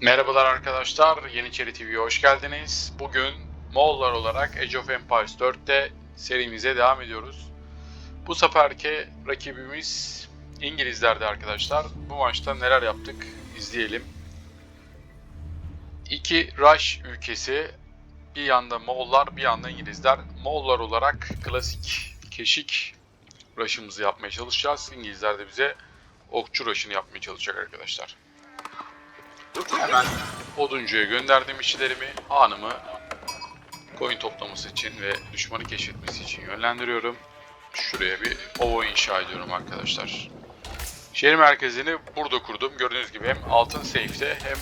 Merhabalar arkadaşlar, Yeniçeri TV'ye hoş geldiniz. Bugün Moğollar olarak Age of Empires 4'te serimize devam ediyoruz. Bu seferki rakibimiz İngilizlerdi arkadaşlar. Bu maçta neler yaptık izleyelim. İki Rush ülkesi, bir yanda Moğollar, bir yanda İngilizler. Moğollar olarak klasik keşik Rush'ımızı yapmaya çalışacağız. İngilizler de bize okçu Rush'ını yapmaya çalışacak arkadaşlar. Hemen oduncuya gönderdiğim işçilerimi hanımı koyun toplaması için ve düşmanı keşfetmesi için yönlendiriyorum. Şuraya bir ova inşa ediyorum arkadaşlar. Şehir merkezini burada kurdum. Gördüğünüz gibi hem altın safe'te hem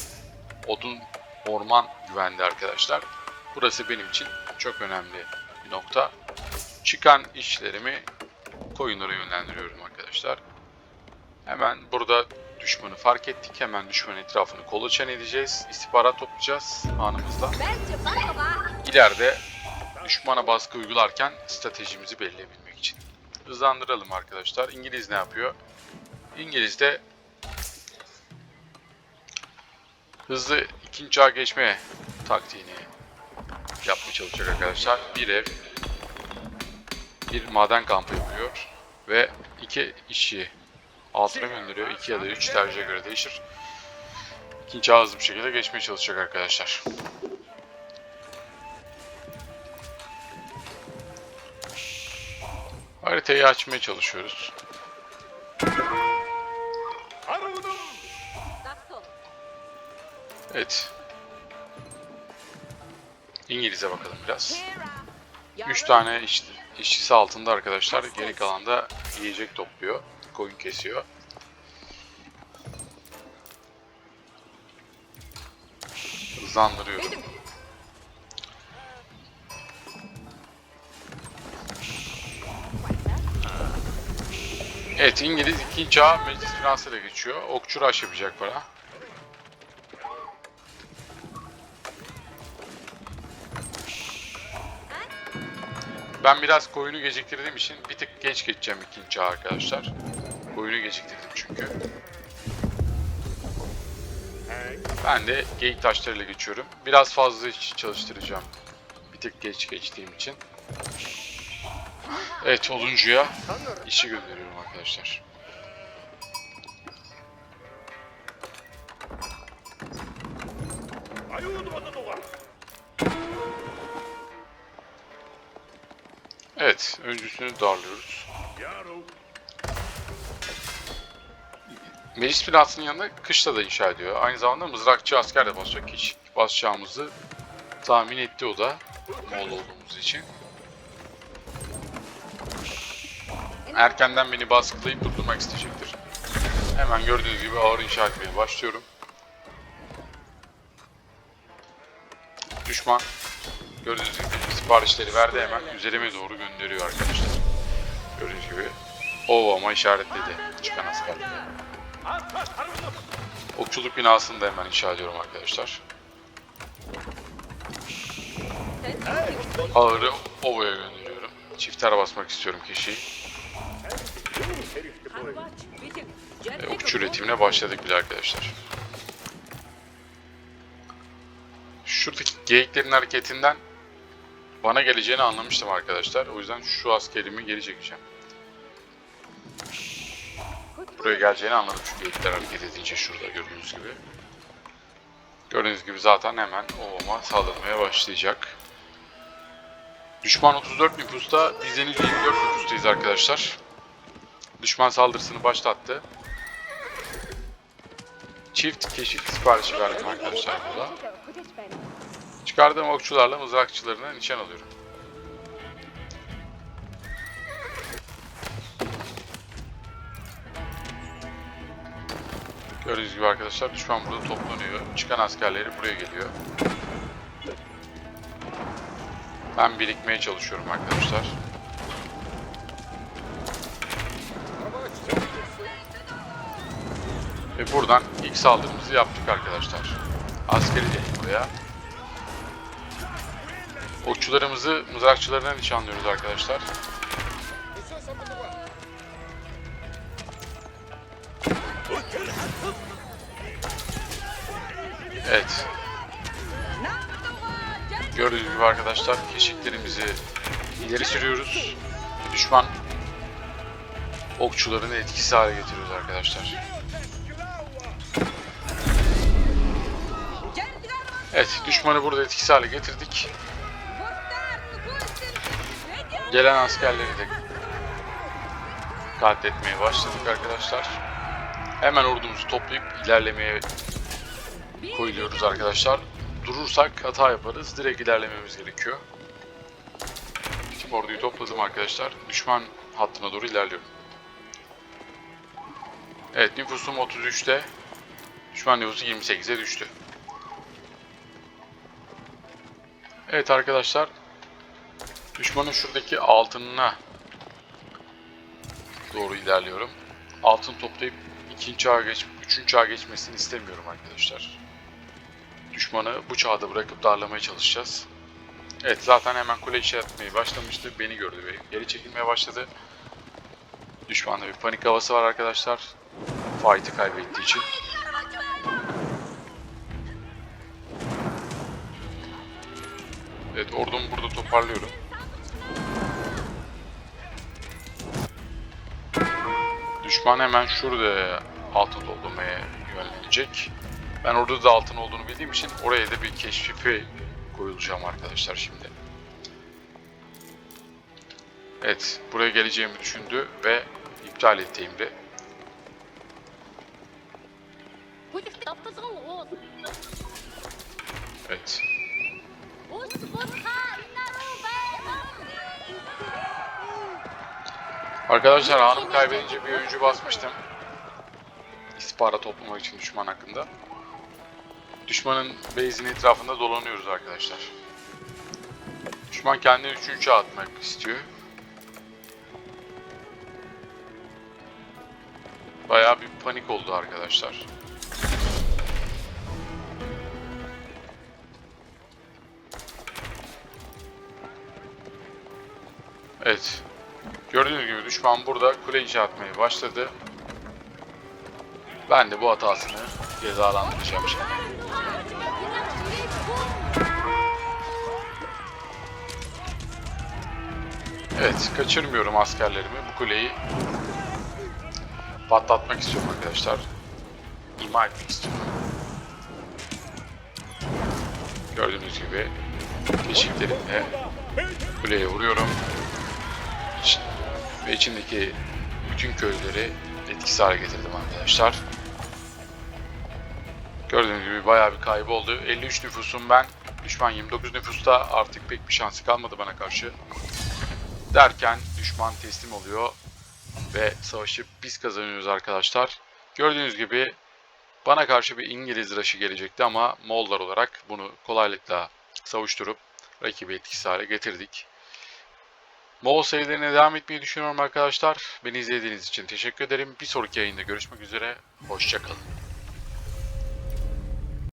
odun orman güvende arkadaşlar. Burası benim için çok önemli bir nokta. Çıkan işlerimi koyunlara yönlendiriyorum arkadaşlar. Hemen burada düşmanı fark ettik. Hemen düşmanın etrafını kolaçan edeceğiz. İstihbarat toplayacağız anımızda. İleride düşmana baskı uygularken stratejimizi belirleyebilmek için. Hızlandıralım arkadaşlar. İngiliz ne yapıyor? İngiliz de hızlı ikinci çağa geçme taktiğini yapmaya çalışacak arkadaşlar. Bir ev, bir maden kampı yapıyor ve iki işçi altına gönderiyor. İki ya da üç tercihe göre değişir. İkinci hızlı bir şekilde geçmeye çalışacak arkadaşlar. Haritayı açmaya çalışıyoruz. Evet. İngiliz'e bakalım biraz. Hera. 3 tane iş, işçisi altında arkadaşlar. Geri kalan da yiyecek topluyor. Koyun kesiyor. Hızlandırıyorum. Evet İngiliz ikinci çağ meclis finansıyla geçiyor. Okçu rush yapacak para. Ben biraz koyunu geciktirdiğim için bir tık geç geçeceğim ikinci çağ arkadaşlar. Koyunu geciktirdim çünkü. Ben de geyik taşlarıyla geçiyorum. Biraz fazla çalıştıracağım. Bir tık geç geçtiğim için. Evet oduncuya işi gönderiyorum arkadaşlar. Evet, öncüsünü darlıyoruz. Meclis binasının yanında kışla da inşa ediyor. Aynı zamanda mızrakçı asker de basacak. Hiç basacağımızı tahmin etti o da. Moğol olduğumuz için. Erkenden beni baskılayıp durdurmak isteyecektir. Hemen gördüğünüz gibi ağır inşa etmeye başlıyorum. Düşman gördüğünüz gibi siparişleri verdi hemen üzerime doğru gönderiyor arkadaşlar. Gördüğünüz gibi ovama işaretledi çıkan askerleri. Okçuluk binasını da hemen inşa ediyorum arkadaşlar. Ağırı ovaya gönderiyorum. Çifter basmak istiyorum kişiyi. Ve okçu üretimine başladık bile arkadaşlar. Şuradaki geyiklerin hareketinden bana geleceğini anlamıştım arkadaşlar. O yüzden şu askerimi geri çekeceğim. Buraya geleceğini anladım şu geyikler hareket edince şurada gördüğünüz gibi. Gördüğünüz gibi zaten hemen ovama saldırmaya başlayacak. Düşman 34 nüfusta, biz henüz 24 nüfustayız arkadaşlar. Düşman saldırısını başlattı. Çift keşif siparişi verdim arkadaşlar burada. Çıkardığım okçularla mızrakçılarına nişan alıyorum. Gördüğünüz gibi arkadaşlar düşman burada toplanıyor. Çıkan askerleri buraya geliyor. Ben birikmeye çalışıyorum arkadaşlar. Ve buradan ilk saldırımızı yaptık arkadaşlar. Askeri değil buraya. Okçularımızı mızrakçılarına nişanlıyoruz arkadaşlar. Evet. Gördüğünüz gibi arkadaşlar keşiklerimizi ileri sürüyoruz. Düşman okçularını etkisiz hale getiriyoruz arkadaşlar. Evet düşmanı burada etkisiz hale getirdik. Gelen askerleri de katletmeye başladık arkadaşlar. Hemen ordumuzu toplayıp ilerlemeye koyuluyoruz arkadaşlar. Durursak hata yaparız. Direkt ilerlememiz gerekiyor. Tüm orduyu topladım arkadaşlar. Düşman hattına doğru ilerliyorum. Evet nüfusum 33'te. Düşman nüfusu 28'e düştü. Evet arkadaşlar. Düşmanın şuradaki altınına doğru ilerliyorum. Altın toplayıp ikinci çağa geç, üçüncü çağa geçmesini istemiyorum arkadaşlar. Düşmanı bu çağda bırakıp darlamaya çalışacağız. Evet zaten hemen kule işe atmaya başlamıştı. Beni gördü ve geri çekilmeye başladı. Düşmanda bir panik havası var arkadaşlar. Fight'ı kaybettiği için. Evet ordumu burada toparlıyorum. Düşman hemen şurada altın toplamaya yönlenecek. Ben orada da altın olduğunu bildiğim için oraya da bir keşfife koyulacağım arkadaşlar şimdi. Evet, buraya geleceğimi düşündü ve iptal etti. Evet. Arkadaşlar hanım kaybedince bir oyuncu basmıştım. İstihbarat toplamak için düşman hakkında. Düşmanın base'in etrafında dolanıyoruz arkadaşlar. Düşman kendini üçüncü atmak istiyor. Bayağı bir panik oldu arkadaşlar. Evet. Gördüğünüz gibi düşman burada kule inşa etmeye başladı. Ben de bu hatasını cezalandıracağım şimdi. Evet, kaçırmıyorum askerlerimi. Bu kuleyi patlatmak istiyorum arkadaşlar. İma etmek istiyorum. Gördüğünüz gibi keşiklerimle kuleye vuruyorum. İç- Ve içindeki bütün köyleri etkisiz hale getirdim arkadaşlar. Gördüğünüz gibi bayağı bir kaybı oldu. 53 nüfusum ben. Düşman 29 nüfusta artık pek bir şansı kalmadı bana karşı. Derken düşman teslim oluyor ve savaşı biz kazanıyoruz arkadaşlar. Gördüğünüz gibi bana karşı bir İngiliz raşı gelecekti ama Moğollar olarak bunu kolaylıkla savuşturup rakibi etkisiz hale getirdik. Moğol serilerine devam etmeyi düşünüyorum arkadaşlar. Beni izlediğiniz için teşekkür ederim. Bir sonraki yayında görüşmek üzere. Hoşçakalın.